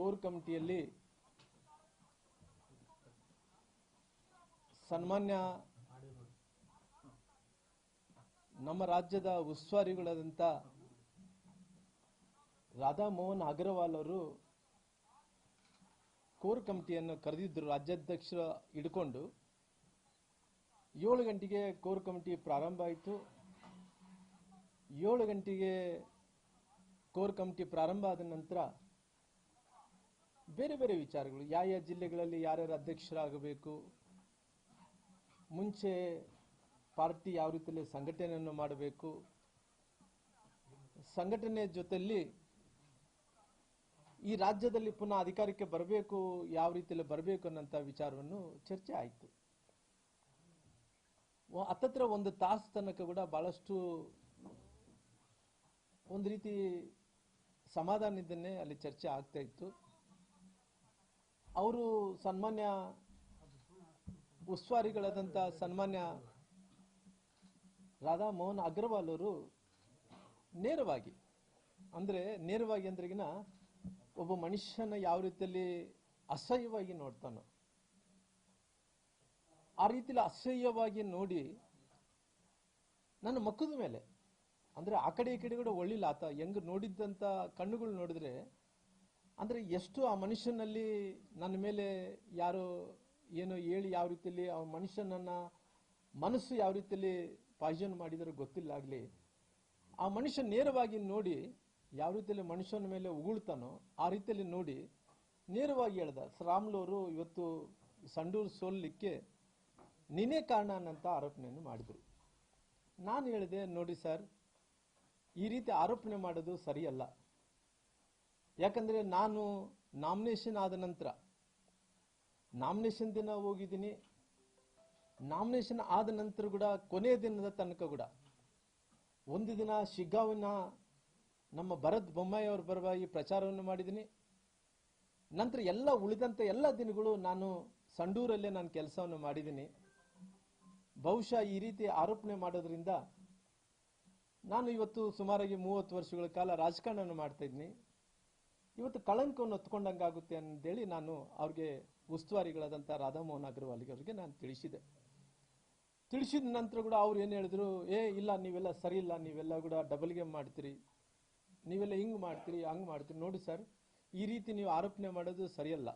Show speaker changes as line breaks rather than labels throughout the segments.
Core ಕಮಿಟಿಯಲ್ಲಿ ಸನ್ಮಾನ್ಯ ನಮ್ಮ ರಾಜ್ಯದ ಉಸ್ತುವಾರಿಗಳಾದಂಥ ರಾಧಾ ಮೋಹನ್ ಅಗರ್ವಾಲ್ ಅವರು ಕೋರ್ ಕಮಿಟಿಯನ್ನು ಕರೆದಿದ್ದರು, ರಾಜ್ಯಾಧ್ಯಕ್ಷರ ಹಿಡ್ಕೊಂಡು. ಏಳು ಗಂಟೆಗೆ ಕೋರ್ ಕಮಿಟಿ ಪ್ರಾರಂಭ ಆಯಿತು. ಏಳು ಗಂಟೆಗೆ ಕೋರ್ ಕಮಿಟಿ ಪ್ರಾರಂಭ ಆದ ನಂತರ ಬೇರೆ ಬೇರೆ ವಿಚಾರಗಳು. ಯಾವ ಯಾವ ಜಿಲ್ಲೆಗಳಲ್ಲಿ ಯಾರ್ಯಾರು ಅಧ್ಯಕ್ಷರಾಗಬೇಕು? ಮುಂಚೆ ಪಾರ್ಟಿ ಯಾವ ರೀತಿಯಲ್ಲಿ ಸಂಘಟನೆಯನ್ನು ಮಾಡಬೇಕು? ಸಂಘಟನೆ ಜೊತೆಯಲ್ಲಿ ಈ ರಾಜ್ಯದಲ್ಲಿ ಪುನಃ ಅಧಿಕಾರಕ್ಕೆ ಬರಬೇಕು, ಯಾವ ರೀತಿಯಲ್ಲಿ ಬರಬೇಕು ಅನ್ನೋಂಥ ವಿಚಾರವನ್ನು ಚರ್ಚೆ ಆಯಿತು. ಹತ್ತತ್ರ ಒಂದು ತಾಸು ತನಕ ಕೂಡ ಬಹಳಷ್ಟು ಒಂದು ರೀತಿ ಸಮಾಧಾನದಿಂದನೇ ಅಲ್ಲಿ ಚರ್ಚೆ ಆಗ್ತಾ ಇತ್ತು. ಅವರು ಸನ್ಮಾನ್ಯ ಉಸ್ತುವಾರಿಗಳಾದಂಥ ಸನ್ಮಾನ್ಯ ರಾಧಾ ಮೋಹನ್ ಅಗ್ರವಾಲ್ ಅವರು ನೇರವಾಗಿ, ಅಂದರೆ ನೇರವಾಗಿ ಅಂದ್ರೆಗಿನ ಒಬ್ಬ ಮನುಷ್ಯನ ಯಾವ ರೀತಿಯಲ್ಲಿ ಅಸಹ್ಯವಾಗಿ ನೋಡ್ತಾನೋ, ಆ ರೀತಿಯಲ್ಲಿ ಅಸಹ್ಯವಾಗಿ ನೋಡಿ ನನ್ನ ಮಕ್ಕದ ಮೇಲೆ, ಅಂದ್ರೆ ಆ ಕಡೆ ಈ ಕಡೆ ಕೂಡ ಒಳ್ಳಿಲ್ಲ ಆತ, ಹೆಂಗ್ ನೋಡಿದ್ದಂತ ಕಣ್ಣುಗಳು ನೋಡಿದ್ರೆ ಅಂದ್ರೆ ಎಷ್ಟು ಆ ಮನುಷ್ಯನಲ್ಲಿ ನನ್ನ ಮೇಲೆ ಯಾರು ಏನು ಹೇಳಿ ಯಾವ ರೀತಿಯಲ್ಲಿ ಆ ಮನುಷ್ಯನನ್ನ ಮನಸ್ಸು ಯಾವ ರೀತಿಯಲ್ಲಿ ಮಾಡಿದರೂ ಗೊತ್ತಿಲ್ಲ ಆಗ್ಲಿ. ಆ ಮನುಷ್ಯ ನೇರವಾಗಿ ನೋಡಿ ಯಾವ ರೀತಿಯಲ್ಲಿ ಮನುಷ್ಯನ ಮೇಲೆ ಉಗುಳ್ತಾನೋ ಆ ರೀತಿಯಲ್ಲಿ ನೋಡಿ ನೇರವಾಗಿ ಹೇಳ್ದ ರಾಮ್ಲವರು ಇವತ್ತು ಸಂಡೂರು ಸೋಲ್ಲಿಕ್ಕೆ ನೀನೇ ಕಾರಣ ಅನ್ನಂಥ ಆರೋಪಣೆಯನ್ನು ಮಾಡಿದರು. ನಾನು ಹೇಳಿದೆ, ನೋಡಿ ಸರ್, ಈ ರೀತಿ ಆರೋಪಣೆ ಮಾಡೋದು ಸರಿಯಲ್ಲ. ಯಾಕಂದ್ರೆ ನಾನು ನಾಮಿನೇಷನ್ ಆದ ನಂತರ ನಾಮಿನೇಷನ್ ದಿನ ಹೋಗಿದ್ದೀನಿ. ನಾಮಿನೇಷನ್ ಆದ ನಂತರ ಕೂಡ ಕೊನೆಯ ದಿನದ ತನಕ ಕೂಡ ಒಂದು ದಿನ ಶಿಗ್ಗಾವಿನ ನಮ್ಮ ಭರತ್ ಬೊಮ್ಮಾಯಿ ಅವರ ಪರವಾಗಿ ಪ್ರಚಾರವನ್ನು ಮಾಡಿದ್ದೀನಿ. ನಂತರ ಎಲ್ಲ ಉಳಿದಂತ ಎಲ್ಲ ದಿನಗಳು ನಾನು ಸಂಡೂರಲ್ಲೇ ನಾನು ಕೆಲಸವನ್ನು ಮಾಡಿದ್ದೀನಿ. ಬಹುಶಃ ಈ ರೀತಿ ಆರೋಪಣೆ ಮಾಡೋದ್ರಿಂದ ನಾನು ಇವತ್ತು ಸುಮಾರಾಗಿ ಮೂವತ್ತು ವರ್ಷಗಳ ಕಾಲ ರಾಜಕಾರಣವನ್ನು ಮಾಡ್ತಾ ಇದ್ದೀನಿ. ಇವತ್ತು ಕಳಂಕವನ್ನು ಹೊತ್ಕೊಂಡಂಗಾಗುತ್ತೆ ಅಂತೇಳಿ ನಾನು ಅವ್ರಿಗೆ ಉಸ್ತುವಾರಿಗಳಾದಂಥ ರಾಧಾಮೋಹನ್ ಅಗರ್ವಾಲ್ಗೆ ಅವ್ರಿಗೆ ನಾನು ತಿಳಿಸಿದೆ. ತಿಳಿಸಿದ ನಂತರ ಕೂಡ ಅವ್ರು ಏನು ಹೇಳಿದ್ರು, ಏ, ಇಲ್ಲ, ನೀವೆಲ್ಲ ಸರಿ ಇಲ್ಲ, ನೀವೆಲ್ಲ ಕೂಡ ಡಬಲ್ ಗೇಮ್ ಮಾಡ್ತೀರಿ. ನೀವೆಲ್ಲ ಹಿಂಗೆ ಮಾಡ್ತೀರಿ, ಹಂಗ್ ಮಾಡ್ತೀರಿ. ನೋಡಿ ಸರ್, ಈ ರೀತಿ ನೀವು ಆರೋಪಣೆ ಮಾಡೋದು ಸರಿಯಲ್ಲ.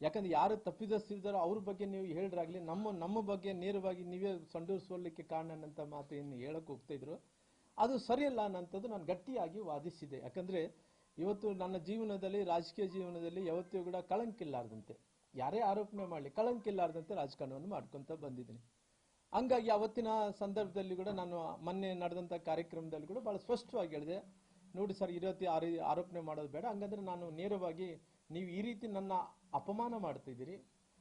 ಯಾಕಂದ್ರೆ ಯಾರು ತಪ್ಪಿದಸ್ತಿದ್ದಾರೋ ಅವ್ರ ಬಗ್ಗೆ ನೀವು ಹೇಳ್ರಾಗ್ಲಿ, ನಮ್ಮ ನಮ್ಮ ಬಗ್ಗೆ ನೇರವಾಗಿ ನೀವೇ ಸಂಡೂರಿಸೋಲಿಕ್ಕೆ ಕಾರಣ ಮಾತು ಏನು ಹೇಳಕ್ ಹೋಗ್ತಾ ಇದ್ರು. ಅದು ಸರಿಯಲ್ಲ ಅನ್ನೋಂಥದ್ದು ನಾನು ಗಟ್ಟಿಯಾಗಿ ವಾದಿಸಿದೆ. ಯಾಕಂದ್ರೆ ಇವತ್ತು ನನ್ನ ಜೀವನದಲ್ಲಿ, ರಾಜಕೀಯ ಜೀವನದಲ್ಲಿ ಯಾವತ್ತೂ ಕೂಡ ಕಳಂಕಿಲ್ಲಾರ್ದಂತೆ, ಯಾರೇ ಆರೋಪಣೆ ಮಾಡಲಿ, ಕಳಂಕಿಲ್ಲಾರ್ದಂತೆ ರಾಜಕಾರಣವನ್ನು ಮಾಡ್ಕೊಂತ ಬಂದಿದ್ದೀನಿ. ಹಂಗಾಗಿ ಅವತ್ತಿನ ಸಂದರ್ಭದಲ್ಲಿ ಕೂಡ ನಾನು ಮೊನ್ನೆ ನಡೆದಂತ ಕಾರ್ಯಕ್ರಮದಲ್ಲಿ ಕೂಡ ಬಹಳ ಸ್ಪಷ್ಟವಾಗಿ ಹೇಳಿದೆ, ನೋಡಿ ಸರ್ ಈ ರೀತಿ ಆರೋಪಣೆ ಮಾಡೋದು ಬೇಡ, ಹಂಗಂದ್ರೆ ನಾನು ನೇರವಾಗಿ ನೀವು ಈ ರೀತಿ ನನ್ನ ಅಪಮಾನ ಮಾಡ್ತಾ ಇದ್ದೀರಿ,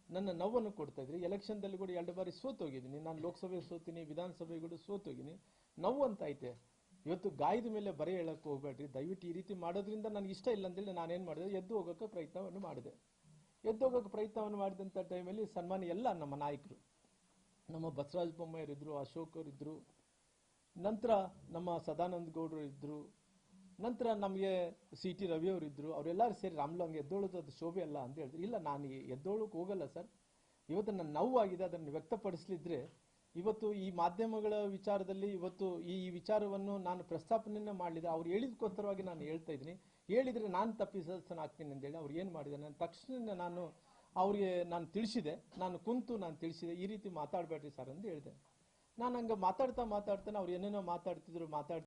ನನ್ನ ನೋವನ್ನು ಕೊಡ್ತಾ ಇದ್ರಿ ಎಲೆಕ್ಷನ್ದಲ್ಲಿ ಕೂಡ ಎರಡು ಬಾರಿ ಸೋತೋಗಿದ್ದೀನಿ, ನಾನು ಲೋಕಸಭೆ ಸೋತೀನಿ ವಿಧಾನಸಭೆ ಕೂಡ ಸೋತೋಗಿದ್ದೀನಿ, ನೋವು ಅಂತ ಐತೆ. ಇವತ್ತು ಗಾಯದ ಮೇಲೆ ಬರೆ ಹೇಳಕ್ಕೆ ಹೋಗ್ಬೇಡ್ರಿ. ದಯವಿಟ್ಟು ಈ ರೀತಿ ಮಾಡೋದ್ರಿಂದ ನನಗೆ ಇಷ್ಟ ಇಲ್ಲ ಅಂತೇಳಿ ಏನು ಮಾಡಿದೆ? ಎದ್ದು ಹೋಗೋಕೆ ಪ್ರಯತ್ನವನ್ನು ಮಾಡಿದೆ. ಎದ್ದು ಹೋಗೋಕೆ ಪ್ರಯತ್ನವನ್ನು ಮಾಡಿದಂಥ ಟೈಮಲ್ಲಿ ಸನ್ಮಾನ ಎಲ್ಲ ನಮ್ಮ ನಾಯಕರು, ನಮ್ಮ ಬಸವರಾಜ ಬೊಮ್ಮಾಯರಿದ್ದರು ಅಶೋಕರಿದ್ದರು ನಂತರ ನಮ್ಮ ಸದಾನಂದ ಗೌಡರು ಇದ್ದರು ನಂತರ ನಮಗೆ ಸಿ ಟಿ ರವಿ ಅವರು ಇದ್ರು, ಅವರೆಲ್ಲರೂ ಸೇರಿ ರಾಮ್ಲು ಎದ್ದೋಳೋದು ಅದು ಶೋಭೆ ಅಲ್ಲ ಅಂತ ಹೇಳಿದ್ರು. ಇಲ್ಲ, ನಾನು ಎದ್ದೋಳಕ್ಕೆ ಹೋಗಲ್ಲ ಸರ್. ಇವತ್ತು ನನ್ನ ನೋವಾಗಿದೆ ಅದನ್ನು ವ್ಯಕ್ತಪಡಿಸಲಿದ್ರೆ ಇವತ್ತು ಈ ಮಾಧ್ಯಮಗಳ ವಿಚಾರದಲ್ಲಿ ಇವತ್ತು ಈ ವಿಚಾರವನ್ನು ನಾನು ಪ್ರಸ್ತಾಪನೆಯನ್ನ ಮಾಡಲಿದ್ರೆ ಅವ್ರು ಹೇಳಿದಕ್ಕೋಸ್ಕರವಾಗಿ ನಾನು ಹೇಳ್ತಾ ಇದ್ದೀನಿ. ಹೇಳಿದ್ರೆ ನಾನು ತಪ್ಪಿಸಲಾಗ್ತೀನಿ ಅಂತೇಳಿ ಅವ್ರು ಏನು ಮಾಡಿದೆ ನಾನು ತಕ್ಷಣ ನಾನು ಅವ್ರಿಗೆ ನಾನು ತಿಳಿಸಿದೆ. ನಾನು ಕುಂತು ನಾನು ತಿಳಿಸಿದೆ. ಈ ರೀತಿ ಮಾತಾಡಬೇಡ್ರಿ ಸರ್ ಅಂತ ಹೇಳಿದೆ. ನಾನು ಹಂಗೆ ಮಾತಾಡ್ತಾ ಮಾತಾಡ್ತಾನೆ ಅವ್ರು ಏನೇನೋ ಮಾತಾಡ್ತಿದ್ರು ಮಾತಾಡ್ತಿದ್ರು.